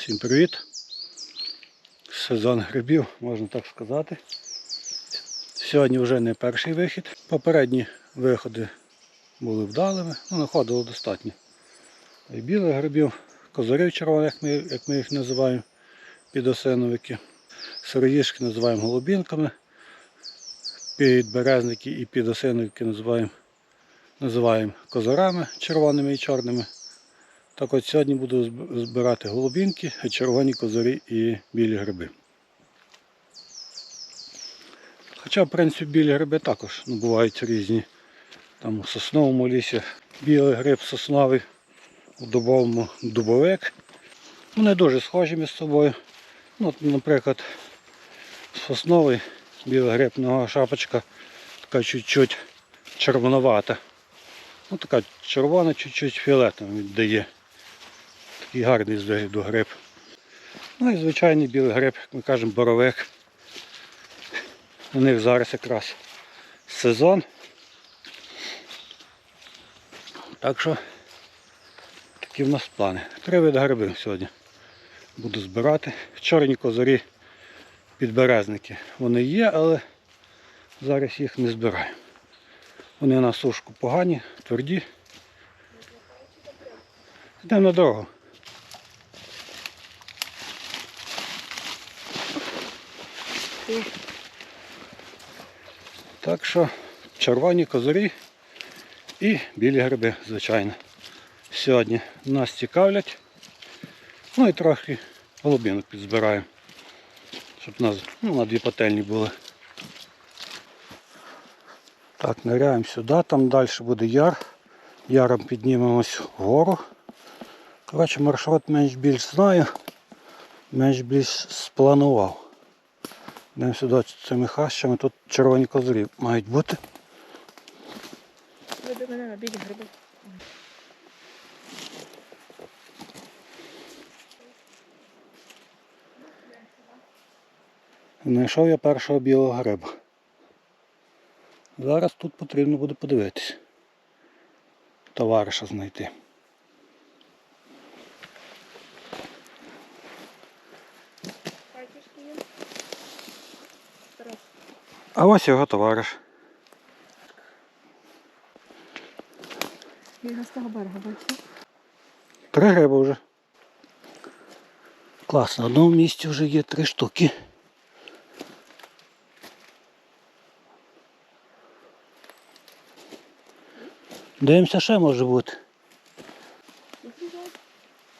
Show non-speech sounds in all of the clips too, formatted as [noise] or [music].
Всім привіт. Сезон грибів, можна так сказати. Сьогодні вже не перший вихід. Попередні виходи були вдалими, ну, знаходило достатньо. І білих грибів, козарів червоних, як ми, їх називаємо, підосиновики. Сироїшки називаємо голубінками. Підберезники і підосиновики називаємо, називаємо козарами червоними і чорними. Так от сьогодні буду збирати голубінки, червоні козарі і білі гриби. Хоча, в принципі, білі гриби також ну, бувають різні. Там у сосновому лісі білий гриб сосновий, у дубовому дубовик. Вони дуже схожі між собою. Ну, от, наприклад, сосновий білий гриб, нога шапочка така чуть-чуть червоновата. Ну, така червона, чуть-чуть фіолетова віддає. Такий гарний з вигляду гриб. Ну і звичайний білий гриб, як ми кажемо, боровик. У них зараз якраз сезон. Так що такі в нас плани. Три види грибів сьогодні буду збирати. Чорні козарі підберезники. Вони є, але зараз їх не збираю. Вони на сушку погані, тверді. Йдемо на дорогу. Так що червоні козирі і білі гриби, звичайно. Сьогодні нас цікавлять. Ну і трохи голубінок підзбираємо. Щоб нас ну, на дві пательні були. Так, ниряємо сюди, там далі буде яр. Яром піднімемось вгору. Коротше, маршрут менш-більш знаю, менш-більш спланував. Йдемо сюди цими хащами, тут червоні козирі мають бути. Веди мене на білі гриби. Знайшов я першого білого гриба. Зараз тут потрібно буде подивитись. Товариша знайти. А ось його товариш. Він з того берега бачив. Три гриби вже. Клас, на одному місці вже є три штуки. Дивимося, ще може бути.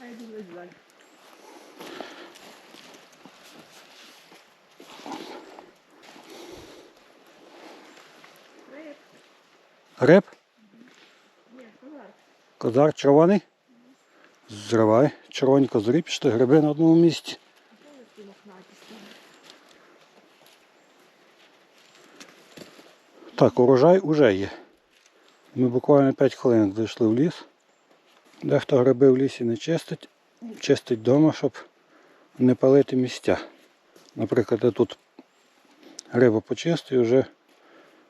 А я дивлюсь далі. Риб. Товар. козар червоний. Зривай. Червоні козарі пішли, гриби на одному місці. Так, урожай уже є. Ми буквально 5 хвилин зайшли в ліс. Дехто гриби в лісі не чистить, чистить вдома, щоб не палити місця. Наприклад, я тут гриба почистив, вже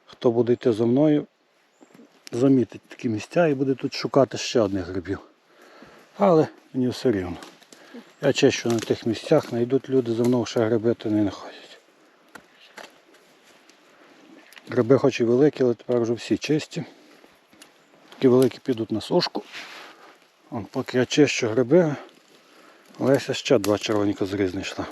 хто буде йти за мною, замітить такі місця і буде тут шукати ще одних грибів. Але мені все рівно. Я чищу на тих місцях, знайдуть люди за мною ще гриби, то не знаходять. Гриби хоч і великі, але тепер вже всі чисті. Такі великі підуть на сушку. Поки я чищу гриби, Леся ще два червоні козирі знайшла.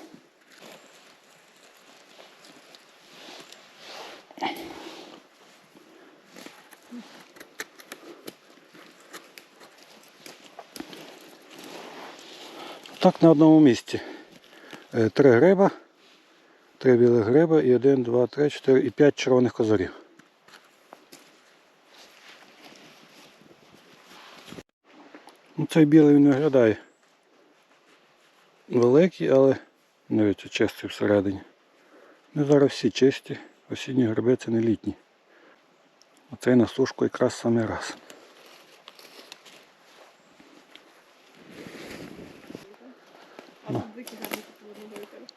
Так на одному місці. Е, Три гриба, три білих гриба і один, два, три, чотири і п'ять червоних козарів. Ну, цей білий він виглядає великий, але навіть чистий всередині. Ну, зараз всі чисті, осінні гриби це не літні. Оцей на сушку якраз саме раз. А тут дикий гарний тут одного витягли.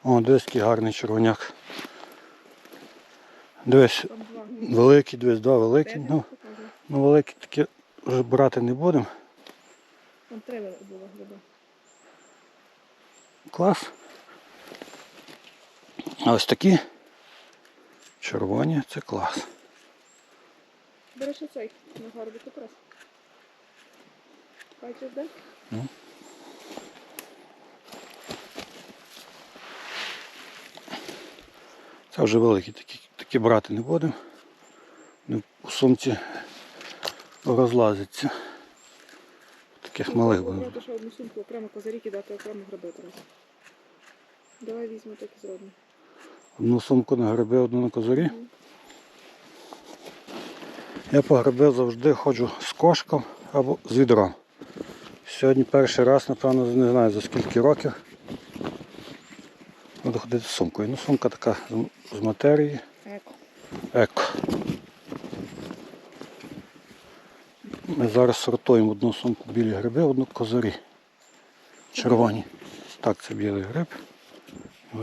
О, дивись, який гарний червоняк. Дивись, великий, дивись, два великі. Ну, ну великі такі вже брати не будемо. Там три було гриби. клас. А ось такі червоні це клас. До речі, цей на гарбі якраз. Бачиш, де? Це вже великі, такі, такі брати не будемо. У сумці розлазиться. Таких малих будемо. Ще одну сумку, окремо козарі кидати, окремо треба. Давай візьмемо так і зробимо. Одну сумку на гриби, одну на козирі. Мгм. Я по гриби завжди ходжу з кошком або з відром. Сьогодні перший раз, напевно, не знаю за скільки років. Буду ходити з сумкою. Ну, сумка така з- матерії. Еко. Еко. Ми зараз сортуємо одну сумку білі гриби, одну козирі. Червоні. Так, це білий гриб.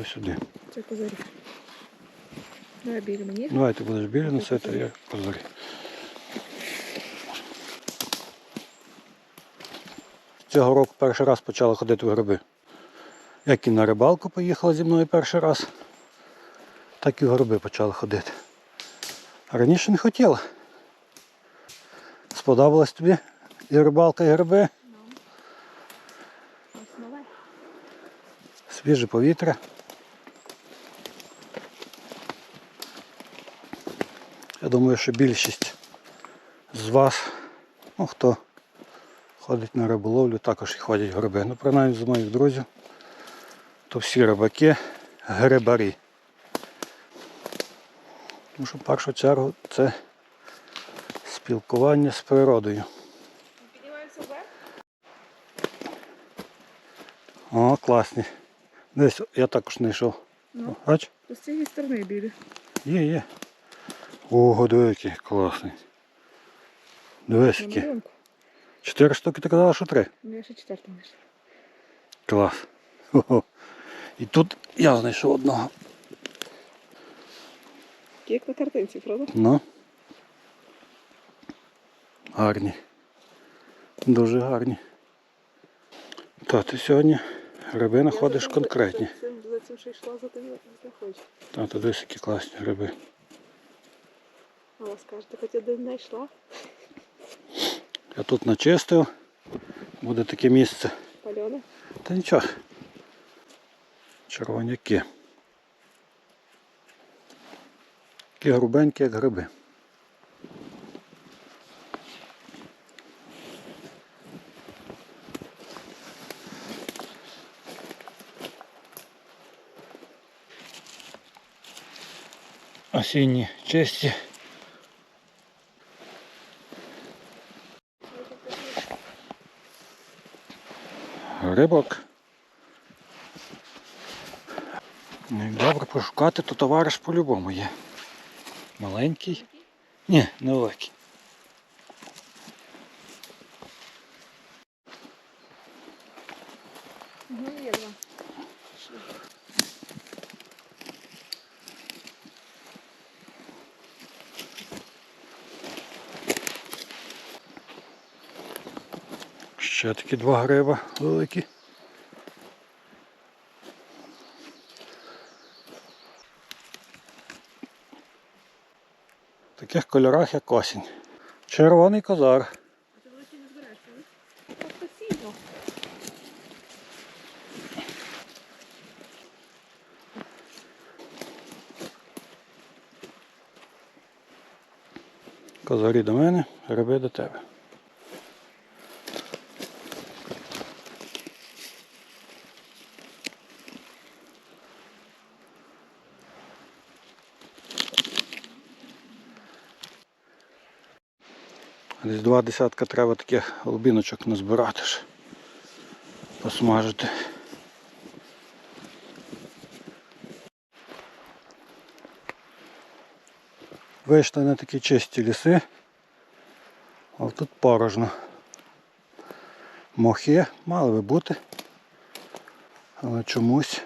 Ось сюди. Це козарі. Давай білі мені. Давай ти будеш білі носити, а я козирі. Цього року перший раз почала ходити в гриби. Як і на рибалку поїхала зі мною перший раз, так і в гриби почала ходити. Раніше не хотіла. Сподобалось тобі і рибалка, і гриби, Ну. Свіже повітря. Я думаю, що більшість з вас, ну хто ходить на риболовлю, також і ходять гриби. Ну, принаймні з моїх друзів, то всі рибаки грибарі. Тому що в першу чергу це спілкування з природою. Піднімаємося вверх. О, класні. Десь я також знайшов. Ну. Бач? З цієї сторони білі. Є, є. Ого, диви, який класний. Дивись, Чотири штуки ти казала, що три. Ну, я ще четверту знайшла. Клас. Хо-хо. І тут я знайшов одного. Як на картинці, правда? Ну. Гарні. Дуже гарні. Та ти сьогодні гриби знаходиш конкретні. За цим, що йшла, за тим я. Та ти дивись, які класні гриби. Мама скаже, ти хоч один знайшла? Я тут начистив. Буде таке місце. Пальоне? Та нічого. Червоняки. Такі грубенькі, як гриби. Осінні чисті. Рибок. Ну, як добре пошукати, то товариш по-любому є. Маленький? Ні, невеликий. Ще такі два гриба великі. Таких кольорах, як осінь. Червоний козар. А ти великі не збереш, Просто. Козарі до мене, гриби до тебе. Десь два десятка треба таких голубіночок назбирати ж. Посмажити. Вийшли на такі чисті ліси. А тут порожно. Мохи мали би бути. Але чомусь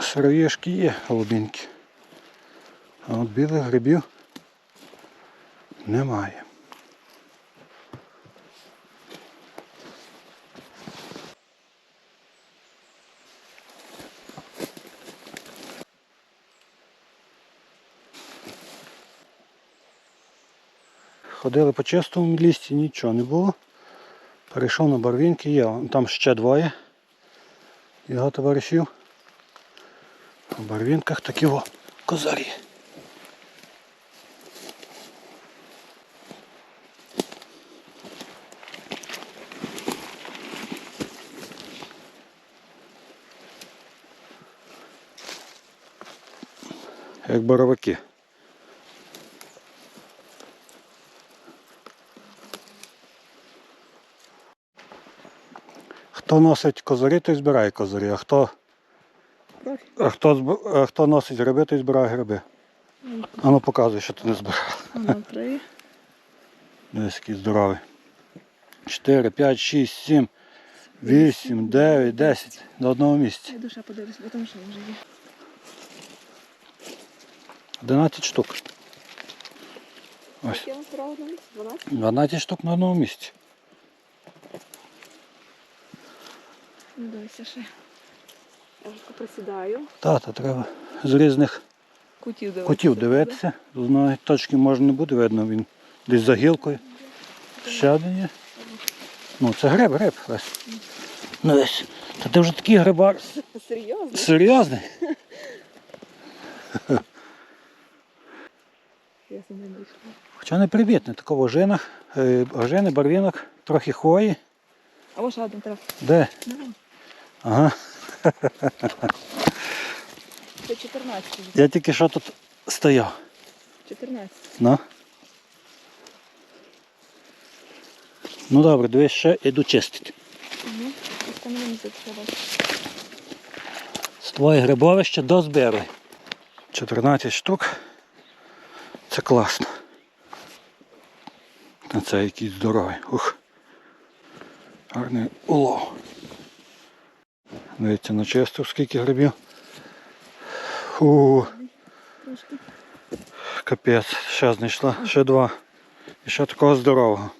сироїшки є голубінки. А от білих грибів немає. Ходили по чистому лісті, нічого не було. Перейшов на барвінки, є, там ще двоє його товаришів. В барвінках такі о козарі. Як боровики. Хто носить козарі, той збирає козарі, а хто, а хто, а хто носить гриби, той збирає гриби. А ну показуй, що ти не збирав. Воно три. [laughs] Десь який здоровий. 4, 5, 6, 7, 8, 9, 10 на одному місці. Я душа подивлюсь, бо там що вже є. 11 штук. Ось. Я вам збирала на місці? 12? 12 штук на одному місці. Ну, дивися ще. Я вже присідаю. Та-та, треба з різних Кутів дивитися. кутів дивитися. З одної точки може не буде видно, він десь за гілкою. Ще один є. Ну, це гриб, гриб. Ось. Ну ось. Та ти вже такий грибар. Серйозно? Серйозний. [laughs] Я за ним вийшла. Хоча не привітний, такого ожинах, е, ожини, барвінок, трохи хвої. А ось один треба. Де? Ну, Ага. Це 14. Я тільки що тут стояв. 14. Ну. Ну добре, дивись, ще йду чистити. Угу. З твоє грибовище дозбери. 14 штук. Це класно. А це якийсь здоровий. Ух. Гарний улов. Дивіться, начистив скільки грибів. Фу, капець, ще знайшла, ще два. І ще такого здорового.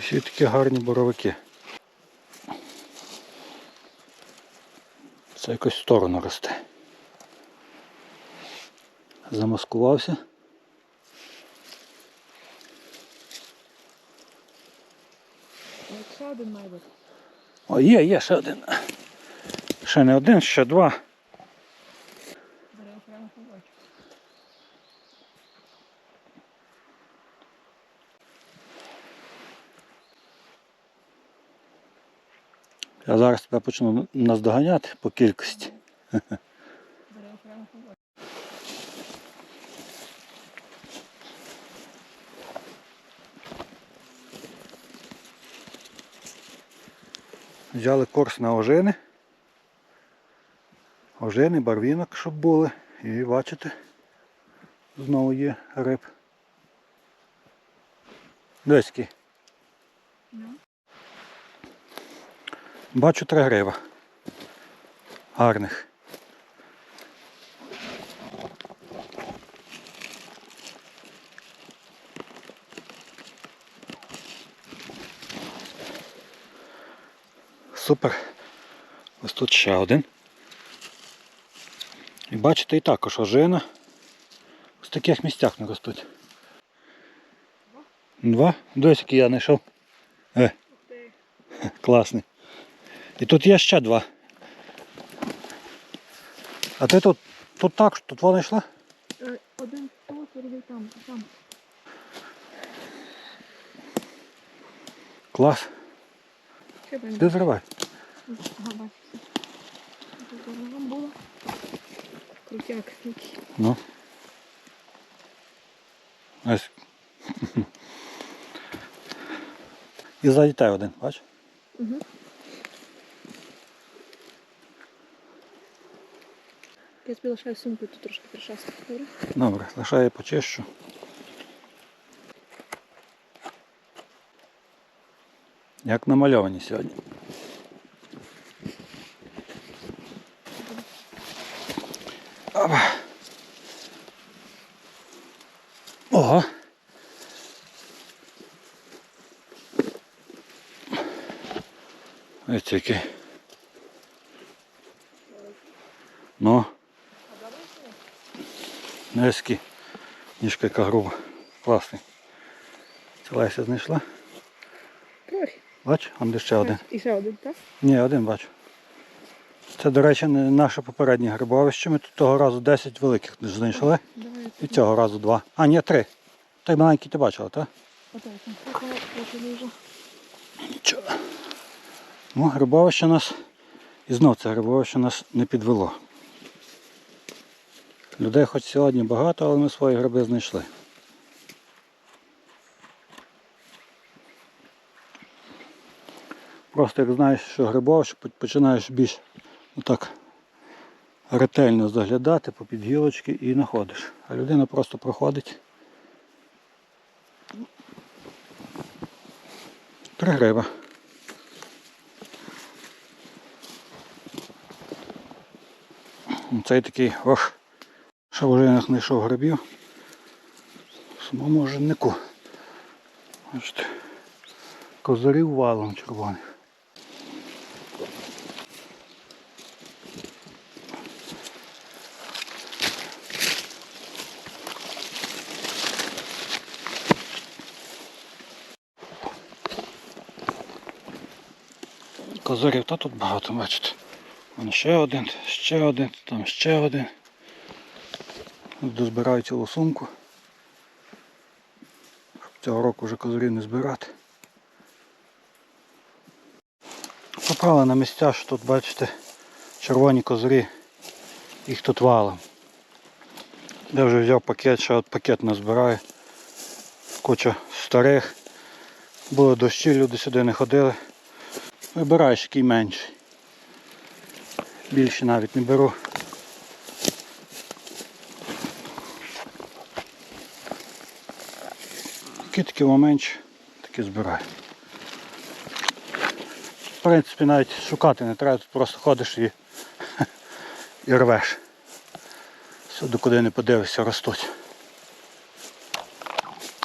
Всі такі гарні боровики. Це якось в сторону росте. Замаскувався. Ще один має бути. О, є, є ще один. Ще не один, ще два. Зараз я прямо побачу. Я зараз тебе почну наздоганяти по кількості. Взяли курс на ожини. Ожини, барвінок, щоб були. І бачите, знову є риб. Ну. Бачу три гриба. Гарних. Супер. Ось тут ще один. І бачите, і також ожина. Ось в таких місцях не ростуть. Два? Який я знайшов. Е, класний. І тут є ще два. А ти тут, тут так, тут вона йшла? Е, Один тут, другий там, там. Клас. Ти зривай. Крутяк який. Ну. Ось. [laughs] І тебе один, бач? Угу. Я собі лишаю сумку тут трошки пришастку. Добре? Добре, лишаю почищу. Як намальовані сьогодні. Опа. Ого. Ось який. Ну, А добре чи ні? Ніжка яка груба. Класний. Це Леся знайшла. Бач, он де ще один. І ще один, так? Ні, один бачу. Це, до речі, не наше попереднє грибовище. Ми тут того разу 10 великих знайшли. І цього разу два. А, ні, три. Той маленький ти бачила, так? Отак. Трохи. Нічого. Ну, грибовище нас. І знов це грибовище нас не підвело. Людей хоч сьогодні багато, але ми свої гриби знайшли. Просто як знаєш, що грибовище, по- починаєш більш так ретельно заглядати по під гілочки і знаходиш. А людина просто проходить. Три гриба. Цей такий ох, що вже не знайшов грибів. В самому жиннику. Бачите, козарів валом червоних. Козарів та тут багато, бачите. Вон ще один, ще один, там ще один. Дозбираю цілу сумку. Щоб цього року вже козарів не збирати. Попали на місця, що тут бачите червоні козарі. Їх тут валом. Я вже взяв пакет, ще от пакет назбираю. Куча старих. Були дощі, люди сюди не ходили. Вибираєш який менший. Більше навіть не беру. Які такі менші, такі збираю. В принципі, навіть шукати не треба, тут просто ходиш і, [laughs] і рвеш. Сюди куди не подивишся, ростуть.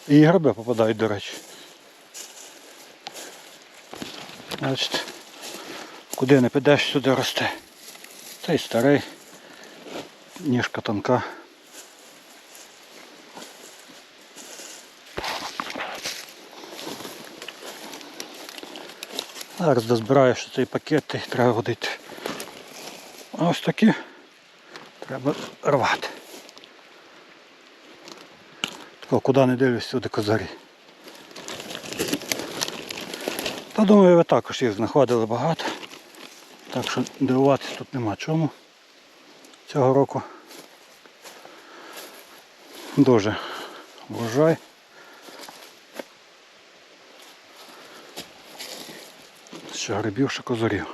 І гриби попадають, до речі. Бачите, куди не підеш, сюди росте. Цей старий, ніжка тонка. Зараз дозбираєш цей пакет і треба водити. А ось такі треба рвати. Тако, куди не дивлюсь, сюди козарі. Та думаю, ви також їх знаходили багато. Так що дивуватися тут нема чому. Цього року дуже врожай. Що грибів, що козорів.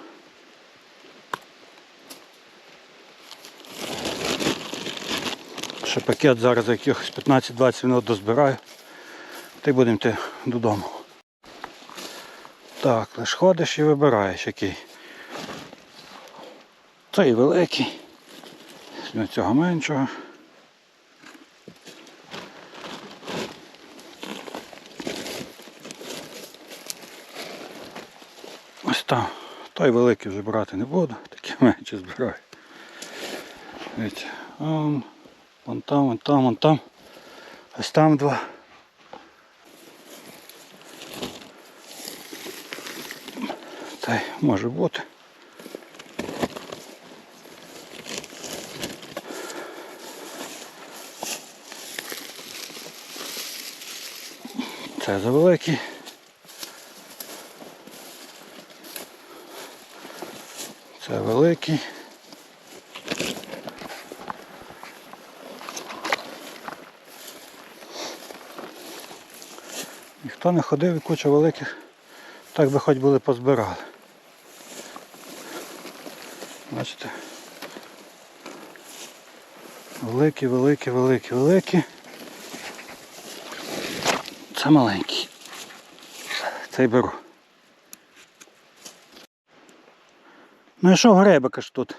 Ще пакет зараз якихось 15-20 минут дозбираю. Та й будемо йти додому. Так, лиш ходиш і вибираєш який. Цей великий. Цього меншого. Там. Той великий вже брати не буду, такі менші збираю. Дивіться, вон, вон там, вон там, вон там. Ось там два. Та й може бути. Це завеликий. Це великий. Ніхто не ходив і куча великих, так би хоч були позбирали. Бачите? Великі, великі, великі, великі. Це маленький. Цей беру. Ну и что гребика ж тут.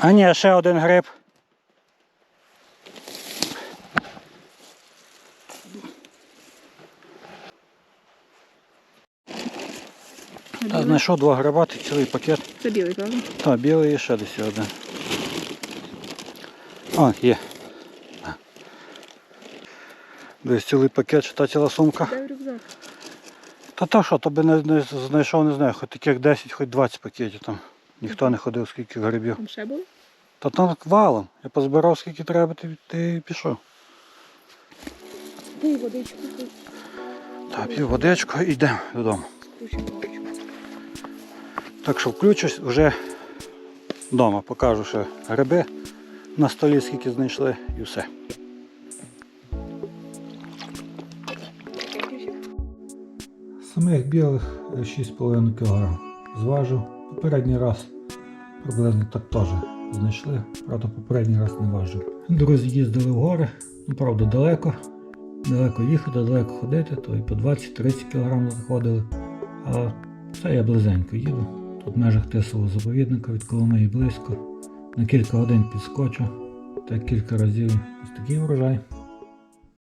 А не ще один греб? А знайшов два грабати, целый пакет. Це белый? правда? Так, білий і ще десь один. О, є. Десь цілий пакет, чи та ціла сумка. Дай в рюкзак. Та та що, то би не, не знайшов, не знаю, хоч таких 10, хоч 20 пакетів там. Ніхто не ходив, скільки грибів. Там ще було? Та там валом. Я позбирав скільки треба, ти, ти пішов. Дай водичку. Так, п'ю водичку і йдемо додому. Водичку. Так що включусь вже вдома, покажу ще гриби на столі, скільки знайшли і все. Самих білих 6,5 кг зважив. Попередній раз приблизно так теж знайшли, правда попередній раз не важив. Друзі їздили в гори, ну правда далеко. Далеко їхати, далеко ходити, то і по 20-30 кг заходили. А це я близенько їду. Тут в межах тисового заповідника від Коломиї близько. На кілька годин підскочу. Так кілька разів ось такий врожай.